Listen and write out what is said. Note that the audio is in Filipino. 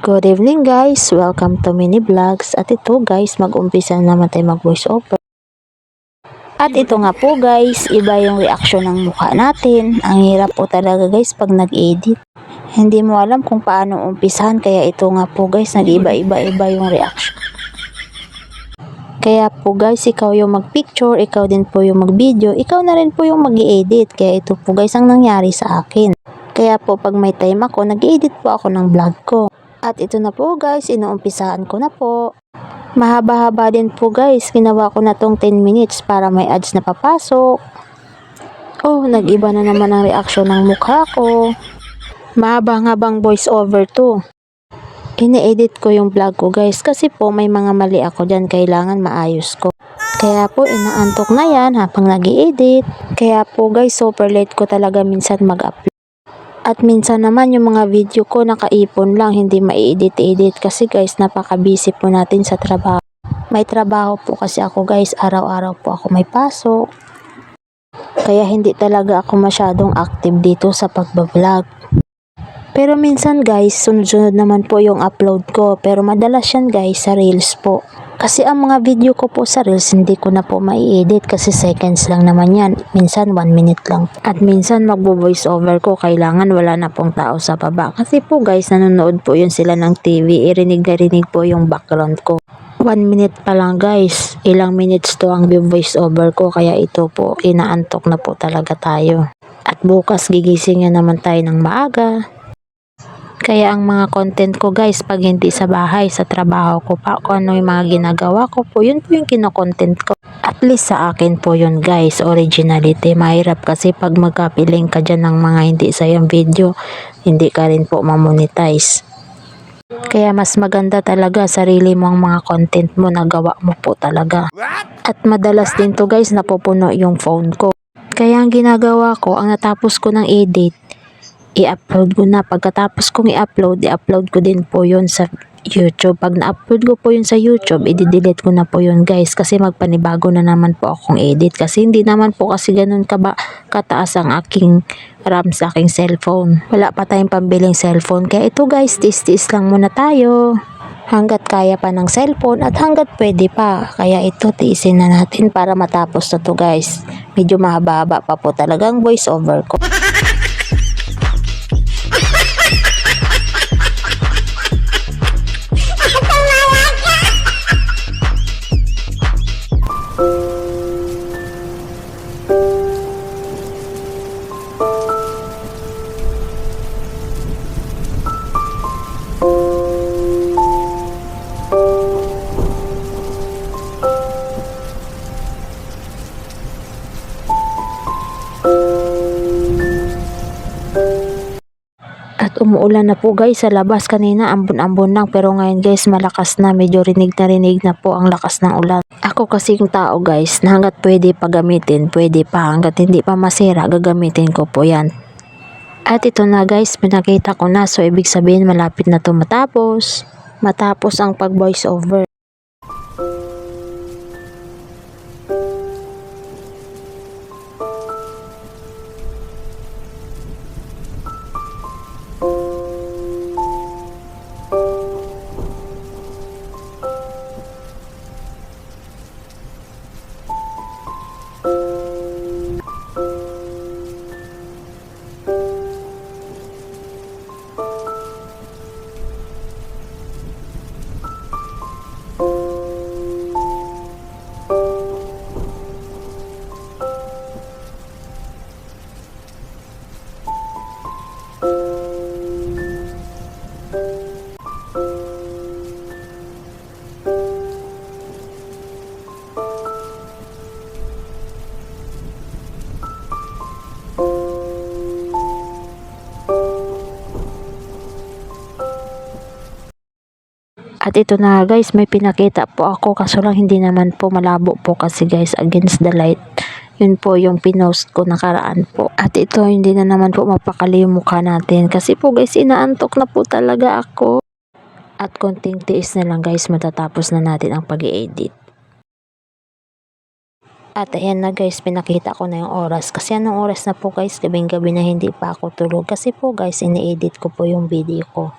Good evening guys! Welcome to Mini Vlogs. At ito guys, mag-umpisa na naman tayo mag-voice over. At ito nga po guys, iba yung reaction ng mukha natin. Ang hirap po talaga guys pag nag-edit. Hindi mo alam kung paano umpisahan kaya ito nga po guys, nag-iba-iba-iba yung reaction. Kaya po guys, ikaw yung mag-picture, ikaw din po yung mag-video, ikaw na rin po yung mag-edit. Kaya ito po guys ang nangyari sa akin. Kaya po pag may time ako, nag-edit po ako ng vlog ko. At ito na po guys, inuumpisahan ko na po. Mahaba-haba din po guys, ginawa ko na tong 10 minutes para may ads na papasok. Oh, nag-iba na naman ang reaksyon ng mukha ko. Mahaba-habang voice over to. Ini-edit ko yung vlog ko guys kasi po may mga mali ako dyan kailangan maayos ko. Kaya po inaantok na yan habang nag edit Kaya po guys super late ko talaga minsan mag-upload. At minsan naman yung mga video ko nakaipon lang hindi ma-edit-edit kasi guys napaka-busy po natin sa trabaho. May trabaho po kasi ako guys, araw-araw po ako may pasok. Kaya hindi talaga ako masyadong active dito sa pagbablog. Pero minsan guys, sunod-sunod naman po yung upload ko. Pero madalas yan guys sa Reels po. Kasi ang mga video ko po sa Reels hindi ko na po mai-edit kasi seconds lang naman yan. Minsan 1 minute lang. At minsan magbo-voice over ko kailangan wala na pong tao sa baba. Kasi po guys, nanonood po yun sila ng TV. Irinig na rinig po yung background ko. 1 minute pa lang guys. Ilang minutes to ang voice over ko kaya ito po inaantok na po talaga tayo. At bukas gigising na naman tayo ng maaga. Kaya ang mga content ko guys, pag hindi sa bahay, sa trabaho ko pa, kung ano yung mga ginagawa ko po, yun po yung kinokontent ko. At least sa akin po yun guys, originality. Mahirap kasi pag magkapiling ka dyan ng mga hindi sayang video, hindi ka rin po mamonetize. Kaya mas maganda talaga sarili mo ang mga content mo na gawa mo po talaga. At madalas din to guys napupuno yung phone ko. Kaya ang ginagawa ko, ang natapos ko ng edit, i-upload ko na. Pagkatapos kong i-upload, i-upload ko din po yun sa YouTube. Pag na-upload ko po yun sa YouTube, i-delete ko na po yun guys kasi magpanibago na naman po akong edit kasi hindi naman po kasi ganun kaba kataas ang aking RAM sa aking cellphone. Wala pa tayong pambiling cellphone kaya ito guys, tis-tis lang muna tayo hanggat kaya pa ng cellphone at hanggat pwede pa. Kaya ito tiisin na natin para matapos na to guys. Medyo mahaba-haba pa po talagang voice over ko. Umuulan na po guys sa labas kanina ambon-ambon lang pero ngayon guys malakas na medyo rinig na rinig na po ang lakas ng ulan. Ako kasing tao guys na hanggat pwede pa gamitin pwede pa hanggat hindi pa masira gagamitin ko po yan. At ito na guys pinakita ko na so ibig sabihin malapit na to matapos. Matapos ang pag voice over. At ito na guys, may pinakita po ako kaso lang hindi naman po malabo po kasi guys against the light. Yun po yung pinost ko nakaraan po. At ito hindi na naman po mapakali yung mukha natin kasi po guys inaantok na po talaga ako. At konting tiis na lang guys matatapos na natin ang pag edit At ayan na guys, pinakita ko na yung oras. Kasi anong oras na po guys, gabing gabi na hindi pa ako tulog. Kasi po guys, ini-edit ko po yung video ko.